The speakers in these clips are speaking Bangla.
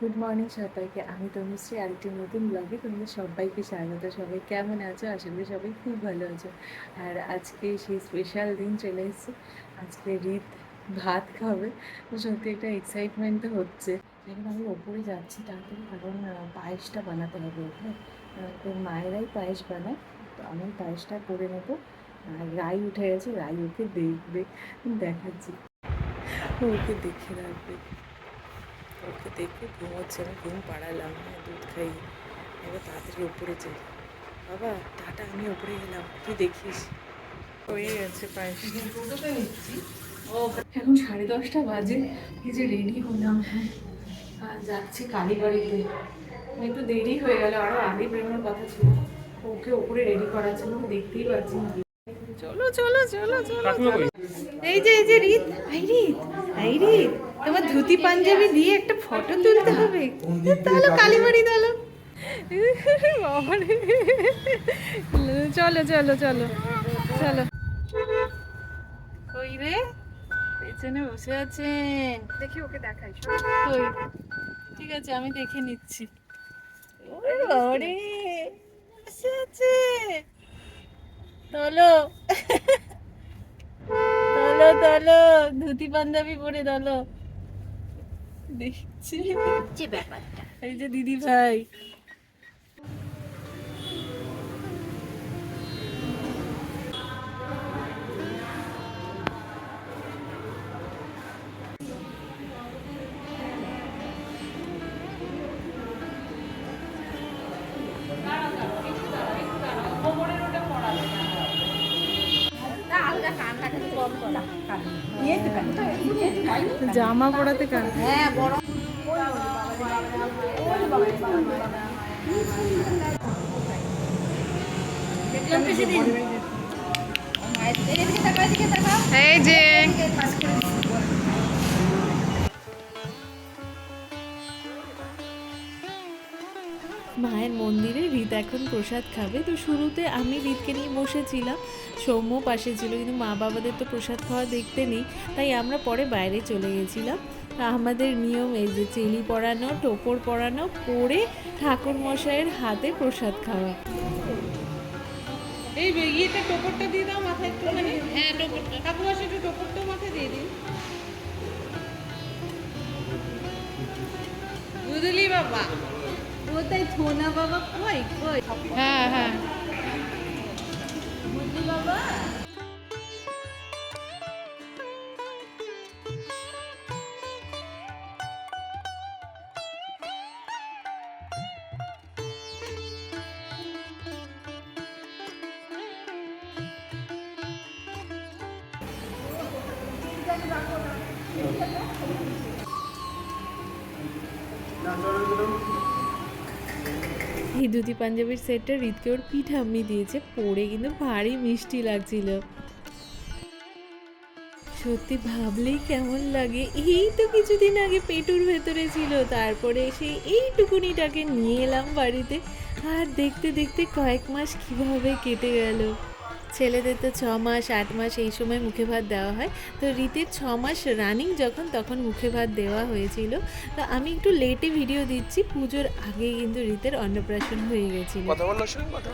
গুড মর্নিং সবাইকে। আমি তনুশ্রী, আরেকটি নতুন ব্লগে তোমাদের সবাইকে স্বাগত। সবাই কেমন আছো? আশা করি সবাই খুব ভালো আছো। আর আজকে সেই স্পেশাল দিন চলে এসেছে। আজকে রিত ভাত খাবে। তো সত্যি একটা এক্সাইটমেন্ট তো হচ্ছে। এখন আমি ওপরে যাচ্ছি তাড়াতাড়ি কারণ পায়েসটা বানাতে হবে ওখানে তো মায়েরাই পায়েস বানায়, তো আমি পায়েসটা করে নেব। আর রাই উঠে গেছে, রাই ওকে দেখবে, দেখাচ্ছি। ওকে দেখে রাখবে। ওকে দেখে ঘুমোচ্ছে আমি ঘুম পাড়ালাম হ্যাঁ দুধ খাই। এবার তাড়াতাড়ি ওপরে যাই বাবা টাটা আমি ওপরে গেলাম তুই দেখিস? হয়ে গেছে পায়েস এখন সাড়ে দশটা বাজে এই যে রেডি হলাম হ্যাঁ। আর যাচ্ছি কালীবাড়িতে। একটু দেরি হয়ে গেল আরও আগে বেরোনোর কথা ছিল। ওকে ওপরে রেডি করা ছিল আমি দেখতেই পাচ্ছি চলো চলো চলো চলো চলো। এই যে এই যে রিত আই রিত আই রিত। তোমার ধুতি পাঞ্জাবি দিয়ে একটা ফটো তুলতে হবে। তাহলে কালীবাড়ি তাহলে বাবারে। চলো চলো চলো চলো। কই রে? পেছনে বসে আছেন। দেখি ওকে দেখাই কই? ঠিক আছে আমি দেখে নিচ্ছি। ওরে বাবারে বসে আছে। চলো চলো চলো ধুতি পাঞ্জাবি পরে চলো দেখছি। যে ব্যাপারটা। এই যে দিদি ভাই। জামা পড়াতে কান এই যে এখন প্রসাদ খাবে। তো শুরুতে আমি রীতকে নিয়ে বসেছিলাম। সৌম্য পাশে ছিল কিন্তু মা বাবাদের তো প্রসাদ খাওয়া দেখতে নেই। তাই আমরা পরে বাইরে চলে গেছিলাম। আমাদের নিয়ম এই যে চেলি পরানো টোপর পরানো পরে ঠাকুর মশাইয়ের হাতে প্রসাদ খাওয়া। এই ইয়েটা টোপরটা দিয়ে দাও মাথায় একটুখানি। হ্যাঁ টোপরটা। কাকু আসে একটু টোপরটাও মাথায় দিয়ে দিন। বুঝলি বাবা? কোথায় থোনা বাবা কই কই? হ্যাঁ হ্যাঁ। বাবা? ধুতি পাঞ্জাবির সেটটা হৃদকে ওর পিঠাম্মি দিয়েছে পরে কিন্তু ভারী মিষ্টি লাগছিল। সত্যি ভাবলেই কেমন লাগে। এই তো কিছুদিন আগে পেটুর ভেতরে ছিল, তারপরে সেই এইটুকুনিটাকে নিয়ে এলাম বাড়িতে। আর দেখতে দেখতে কয়েক মাস কীভাবে কেটে গেল। ছেলেদের তো ছ মাস আট মাস এই সময় মুখে ভাত দেওয়া হয়। তো রীতির ছ মাস রানিং যখন তখন মুখে ভাত দেওয়া হয়েছিল। তো আমি একটু লেটে ভিডিও দিচ্ছি। পুজোর আগে কিন্তু রীতের অন্নপ্রাশন হয়ে গেছিল। কথা কথা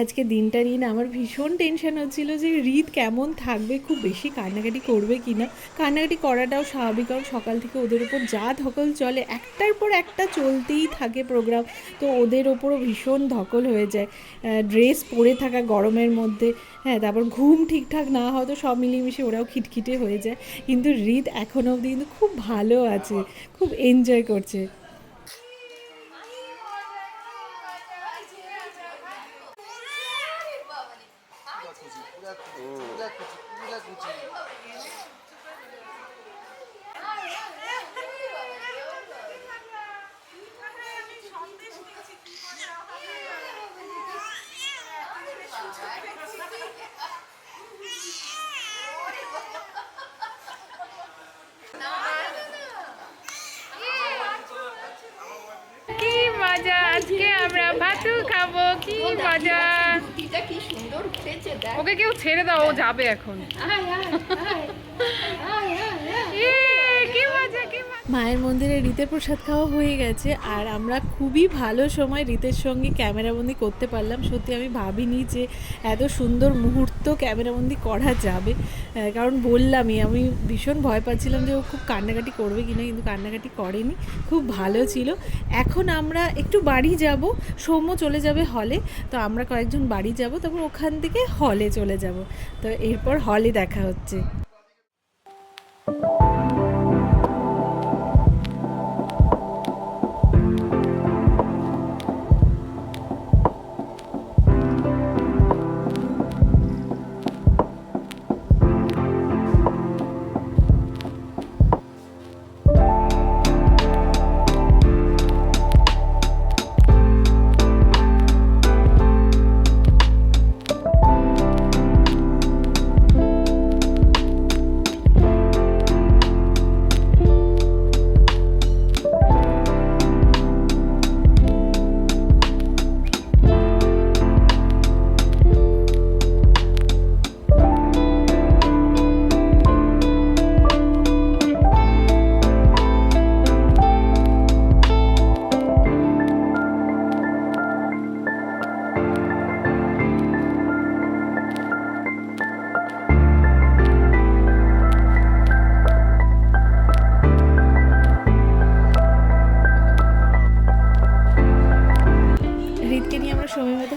আজকে দিনটা নিয়ে না আমার ভীষণ টেনশন হচ্ছিল যে রিদ কেমন থাকবে, খুব বেশি কান্নাকাটি করবে কি না কান্নাকাটি করাটাও স্বাভাবিক, কারণ সকাল থেকে ওদের উপর যা ধকল চলে, একটার পর একটা চলতেই থাকে প্রোগ্রাম তো ওদের ওপরও ভীষণ ধকল হয়ে যায়। ড্রেস পরে থাকা গরমের মধ্যে হ্যাঁ তারপর ঘুম ঠিকঠাক না হয়তো সব মিলিয়ে ওরাও খিটখিটে হয়ে যায়। কিন্তু রিদ এখনও অবধি কিন্তু খুব ভালো আছে, খুব এনজয় করছে। কি মজা আমরা খাব কি মজা। ওকে কেউ ছেড়ে দাও ও যাবে এখন। মায়ের মন্দিরে রীতের প্রসাদ খাওয়া হয়ে গেছে আর আমরা খুবই ভালো সময় রীতের সঙ্গে ক্যামেরাবন্দি করতে পারলাম। সত্যি আমি ভাবিনি যে এত সুন্দর মুহূর্ত ক্যামেরাবন্দি করা যাবে। কারণ বললামই, আমি ভীষণ ভয় পাচ্ছিলাম যে ও খুব কান্নাকাটি করবে কিনা, কিন্তু কান্নাকাটি করেনি। খুব ভালো ছিল। এখন আমরা একটু বাড়ি যাব, সৌম্য চলে যাবে হলে, তো আমরা কয়েকজন বাড়ি যাব, তারপর ওখান থেকে হলে চলে যাব। তো এরপর হলে দেখা হচ্ছে।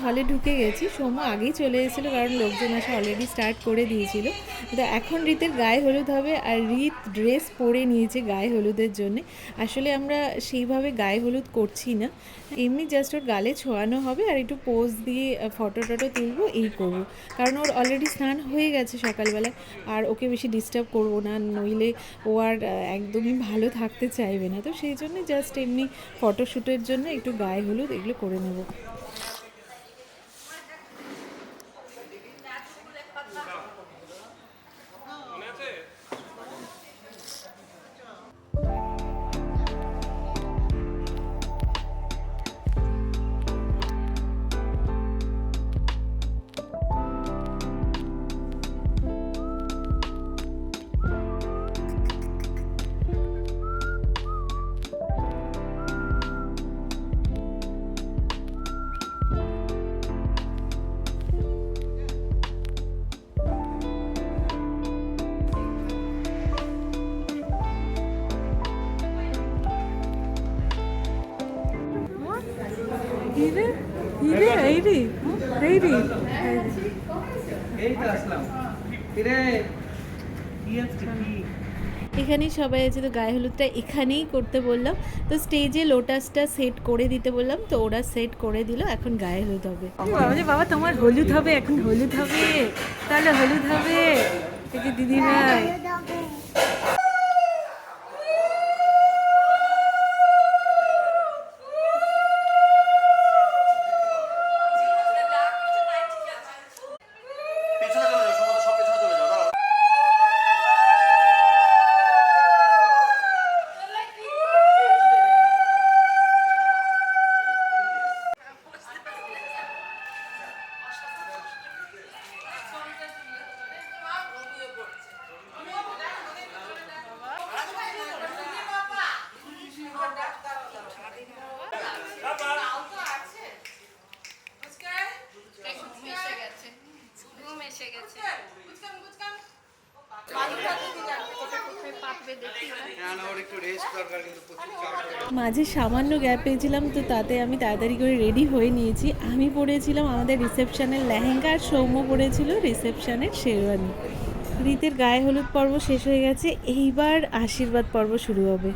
হলে ঢুকে গেছি। সৌম্য আগেই চলে এসেছিল কারণ লোকজন আসা অলরেডি স্টার্ট করে দিয়েছিল। তো এখন রীতের গায়ে হলুদ হবে আর রীত ড্রেস পরে নিয়েছে গায়ে হলুদের জন্যে। আসলে আমরা সেইভাবে গায়ে হলুদ করছি না। এমনি জাস্ট ওর গালে ছোঁয়ানো হবে আর একটু পোজ দিয়ে ফটো টটো তুলবো, এই করব। কারণ ওর অলরেডি স্নান হয়ে গেছে সকালবেলা আর ওকে বেশি ডিস্টার্ব করব না, নইলে ও আর একদমই ভালো থাকতে চাইবে না। তো সেই জন্য জাস্ট এমনি ফটোশ্যুটের জন্য একটু গায়ে হলুদ এগুলো করে নেব। হিরে এইরি এইরি এই তো আসলাম। কিরে কি আছে কি? এখানেই সবাই আছে তো গায়ে হলুদটা এখানেই করতে বললাম। তো স্টেজে লোটাসটা সেট করে দিতে বললাম তো ওরা সেট করে দিল এখন গায়ে হলুদ হবে। বাবা যে বাবা তোমার হলুদ হবে এখন হলুদ হবে। তাহলে হলুদ হবে। দিদি ভাই? মাঝে সামান্য গ্যাপ পেয়েছিলাম, তো তাতে আমি তাড়াতাড়ি করে রেডি হয়ে নিয়েছি। আমি পরেছিলাম আমাদের রিসেপশনের লেহেঙ্গা আর সৌম্য পরেছিল রিসেপশনের শেরওয়ানি। রীতের গায়ে হলুদ পর্ব শেষ হয়ে গেছে, এইবার আশীর্বাদ পর্ব শুরু হবে।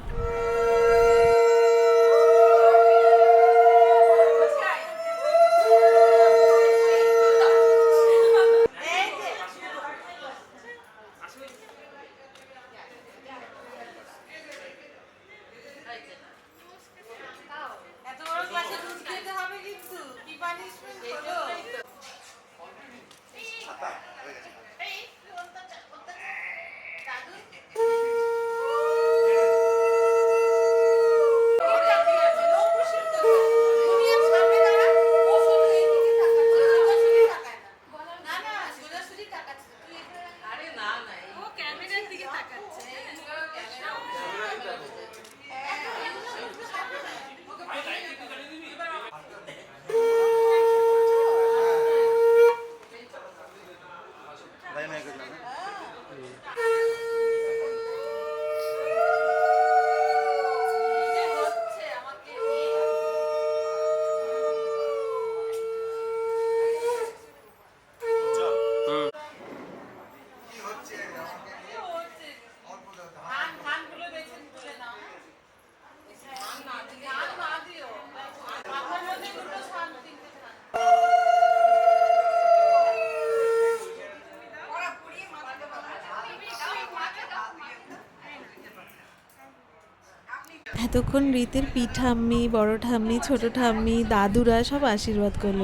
এতক্ষণ রীতের পিঠাম্মি বড় ঠাম্মি ছোট ঠাম্মি দাদুরা সব আশীর্বাদ করল।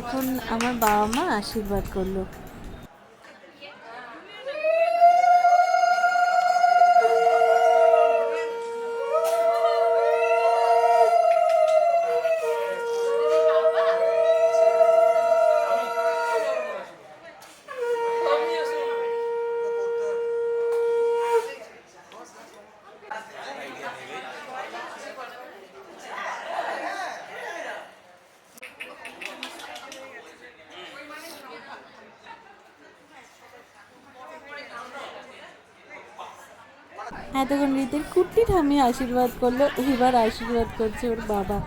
এখন আমার বাবা মা আশীর্বাদ করল। রীতের কুটনি ঠাম্মি আশীর্বাদ করল, এবার আশীর্বাদ করছে ওর বাবা।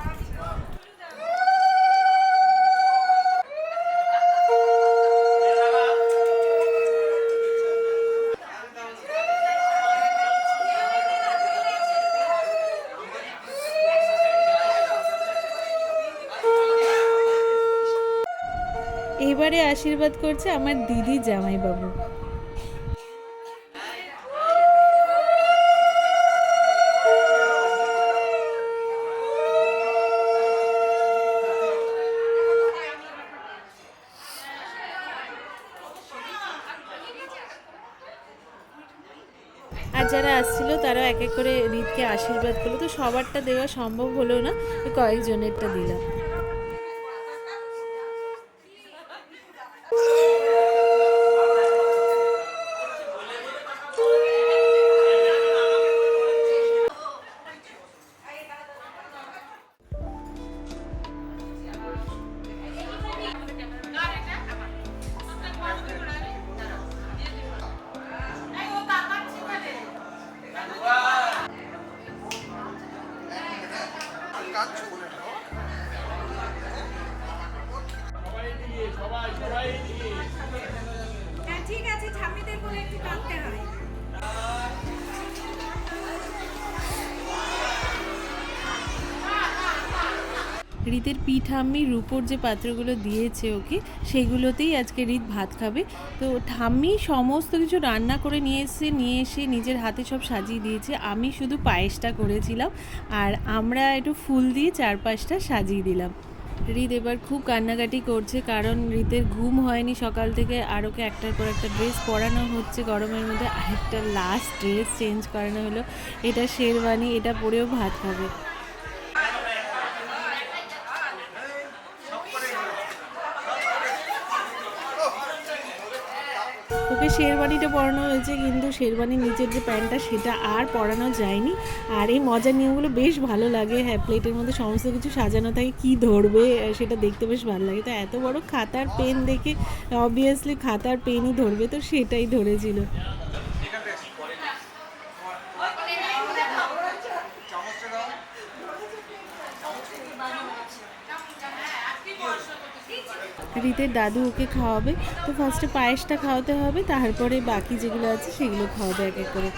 এবারে আশীর্বাদ করছে আমার দিদি জামাইবাবু। এক করে রিতকে আশীর্বাদ করল তো সবারটা দেওয়া সম্ভব হলো না কয়েকজনেরটা দিলাম। হ্যাঁ ঠিক আছে পিঠাম্মি রূপোর যে পাত্রগুলো দিয়েছে ওকে, সেগুলোতেই আজকে রীত ভাত খাবে। তো ঠাম্মি সমস্ত কিছু রান্না করে নিয়ে এসে নিয়ে এসে নিজের হাতে সব সাজিয়ে দিয়েছে। আমি শুধু পায়েসটা করেছিলাম আর আমরা একটু ফুল দিয়ে চারপাশটা সাজিয়ে দিলাম। রীত এবার খুব কান্নাকাটি করছে, কারণ রীতের ঘুম হয়নি সকাল থেকে। আর ওকে একটার পর একটা ড্রেস পরানো হচ্ছে গরমের মধ্যে। আরেকটা লাস্ট ড্রেস চেঞ্জ করানো হলো। এটা শেরওয়ানি, এটা পরেও ভাত খাবে। শেরবানিটা পরানো হয়েছে, কিন্তু শেরবানির নিচের যে প্যান্টটা সেটা আর পরানো যায়নি। আর এই মজার নিয়মগুলো বেশ ভালো লাগে। হ্যাঁ প্লেটের মধ্যে সমস্ত কিছু সাজানো থাকে, কি ধরবে সেটা দেখতে বেশ ভালো লাগে। তো এত বড় খাতার পেন দেখে অবভিয়াসলি খাতার পেনই ধরবে, তো সেটাই ধরেছিল। রীতের দাদু ওকে খাওয়াবে। তো ফার্স্টে পায়েসটা খাওয়াতে হবে, তারপরে বাকি যেগুলো আছে সেগুলো খাওয়াবে এক এক করে।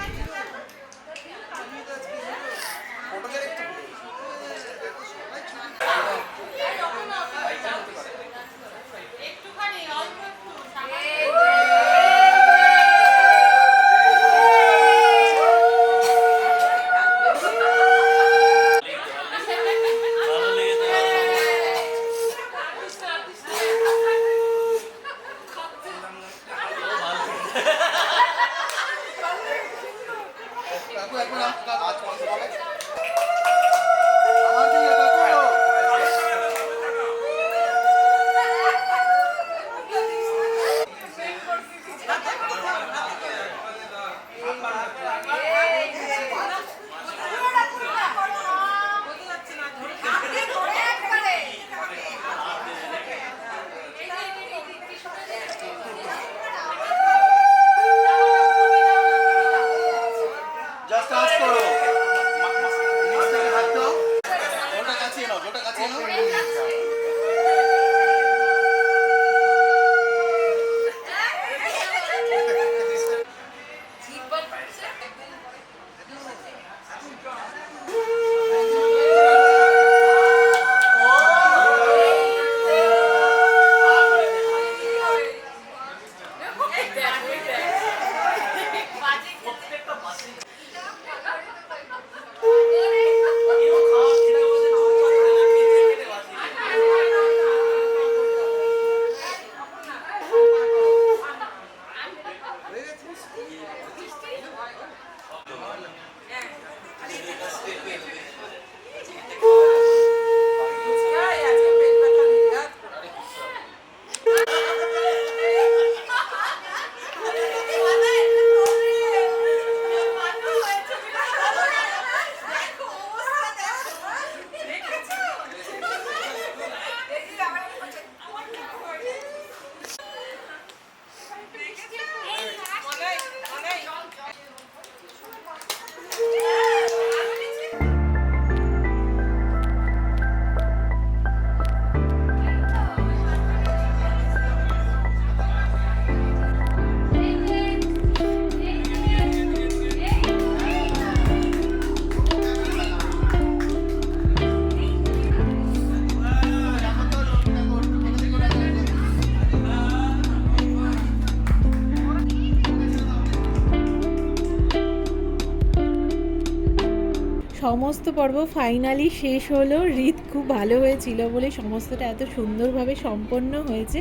সমস্ত পর্ব ফাইনালি শেষ হলো। রীত খুব ভালো হয়েছিল বলে সমস্তটা এত সুন্দরভাবে সম্পন্ন হয়েছে।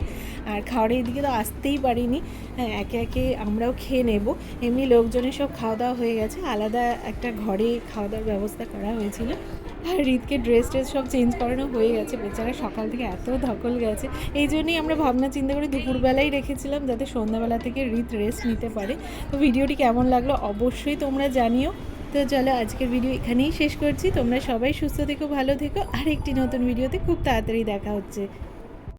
আর খাওয়ার দিকে তো আসতেই পারিনি। হ্যাঁ একে একে আমরাও খেয়ে নেব। এমনি লোকজনের সব খাওয়া দাওয়া হয়ে গেছে। আলাদা একটা ঘরে খাওয়া দাওয়ার ব্যবস্থা করা হয়েছিল। আর রীতকে ড্রেস ট্রেস সব চেঞ্জ করানো হয়ে গেছে। বেচারা সকাল থেকে এত ধকল গেছে। এই জন্যই আমরা ভাবনা চিন্তা করে দুপুরবেলাই রেখেছিলাম যাতে সন্ধ্যাবেলা থেকে রীত রেস্ট নিতে পারে। তো ভিডিওটি কেমন লাগল অবশ্যই তোমরা জানিও। তো চলো আজকের ভিডিও এখানেই শেষ করছি। তোমরা সবাই সুস্থ থেকো, ভালো থেকো। আর একটি নতুন ভিডিওতে খুব তাড়াতাড়ি দেখা হচ্ছে।